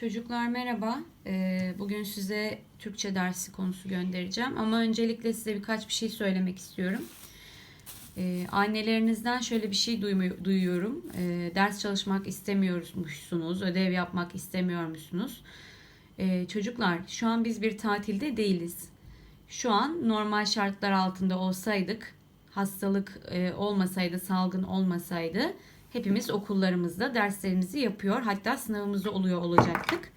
Çocuklar merhaba. Ee, Bugün size Türkçe dersi konusu göndereceğim. Ama öncelikle size birkaç bir şey söylemek istiyorum. Ee, Annelerinizden şöyle bir şey duyuyorum. Ee, Ders çalışmak istemiyormuşsunuz, ödev yapmak istemiyormuşsunuz. Çocuklar şu an biz bir tatilde değiliz. Şu an normal şartlar altında olsaydık, hastalık e, olmasaydı, salgın olmasaydı hepimiz okullarımızda derslerimizi yapıyor. Hatta sınavımızda oluyor olacaktık.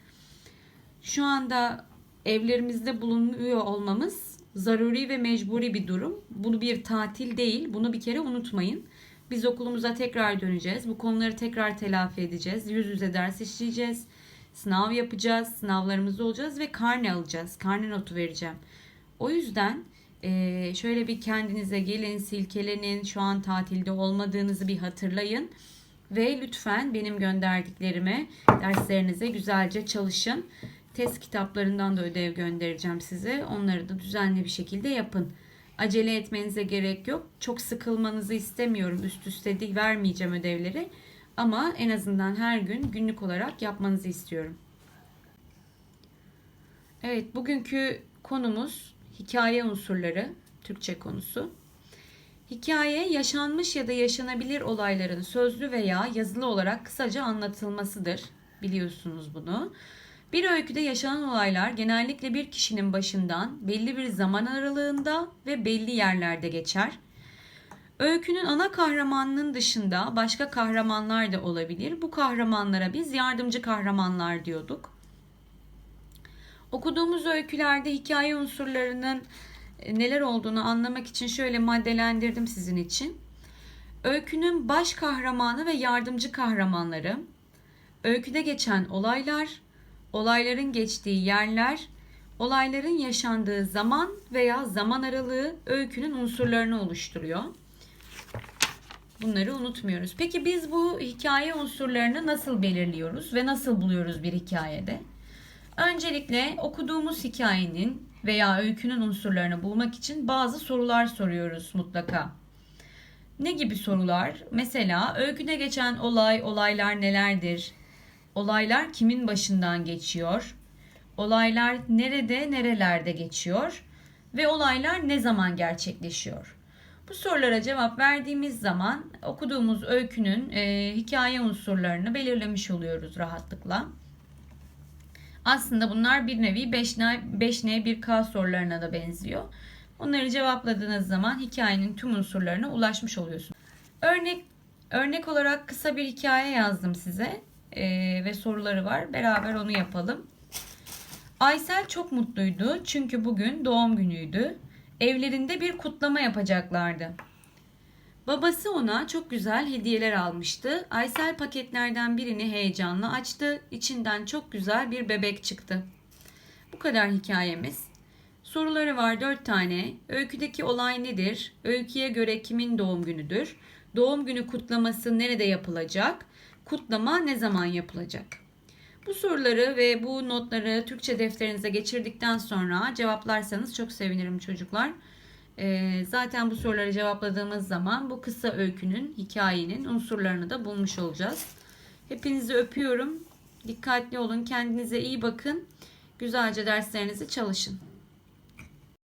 Şu anda evlerimizde bulunuyor olmamız zaruri ve mecburi bir durum. Bunu bir tatil değil. Bunu bir kere unutmayın. Biz okulumuza tekrar döneceğiz. Bu konuları tekrar telafi edeceğiz. Yüz yüze ders işleyeceğiz. Sınav yapacağız. Sınavlarımızda olacağız ve karne alacağız. Karne notu vereceğim. O yüzden eee, şöyle bir kendinize gelin, silkelenin. Şu an tatilde olmadığınızı bir hatırlayın. Ve lütfen benim gönderdiklerime derslerinize güzelce çalışın. Test kitaplarından da ödev göndereceğim size. Onları da düzenli bir şekilde yapın. Acele etmenize gerek yok. Çok sıkılmanızı istemiyorum. Üst üste de vermeyeceğim ödevleri. Ama en azından her gün günlük olarak yapmanızı istiyorum. Evet, bugünkü konumuz hikaye unsurları, Türkçe konusu. Hikaye yaşanmış ya da yaşanabilir olayların sözlü veya yazılı olarak kısaca anlatılmasıdır. Biliyorsunuz bunu. Bir öyküde yaşanan olaylar genellikle bir kişinin başından belli bir zaman aralığında ve belli yerlerde geçer. Öykünün ana kahramanının dışında başka kahramanlar da olabilir. Bu kahramanlara biz yardımcı kahramanlar diyorduk. Okuduğumuz öykülerde hikaye unsurlarının e, neler olduğunu anlamak için şöyle maddelendirdim sizin için. Öykünün baş kahramanı ve yardımcı kahramanları, öyküde geçen olaylar, olayların geçtiği yerler, olayların yaşandığı zaman veya zaman aralığı öykünün unsurlarını oluşturuyor. Bunları unutmuyoruz. Peki biz bu hikaye unsurlarını nasıl belirliyoruz ve nasıl buluyoruz bir hikayede? Öncelikle okuduğumuz hikayenin veya öykünün unsurlarını bulmak için bazı sorular soruyoruz mutlaka. Ne gibi sorular? Mesela öyküde geçen olay, olaylar nelerdir? Olaylar kimin başından geçiyor? Olaylar nerede, nerelerde geçiyor? Ve olaylar ne zaman gerçekleşiyor? Bu sorulara cevap verdiğimiz zaman okuduğumuz öykünün e, hikaye unsurlarını belirlemiş oluyoruz rahatlıkla. Aslında bunlar bir nevi 5N, 5N 1K sorularına da benziyor. Onları cevapladığınız zaman hikayenin tüm unsurlarına ulaşmış oluyorsunuz. Örnek örnek olarak kısa bir hikaye yazdım size Ee, ve soruları var. Beraber onu yapalım. Aysel çok mutluydu çünkü bugün doğum günüydü. Evlerinde bir kutlama yapacaklardı. Babası ona çok güzel hediyeler almıştı. Aysel paketlerden birini heyecanla açtı. İçinden çok güzel bir bebek çıktı. Bu kadar hikayemiz. Soruları var dört tane. Öyküdeki olay nedir? Öyküye göre kimin doğum günüdür? Doğum günü kutlaması nerede yapılacak? Kutlama ne zaman yapılacak? Bu soruları ve bu notları Türkçe defterinize geçirdikten sonra cevaplarsanız çok sevinirim çocuklar. Ee, zaten bu soruları cevapladığımız zaman bu kısa öykünün, hikayenin unsurlarını da bulmuş olacağız. Hepinizi öpüyorum. Dikkatli olun, kendinize iyi bakın. Güzelce derslerinizi çalışın.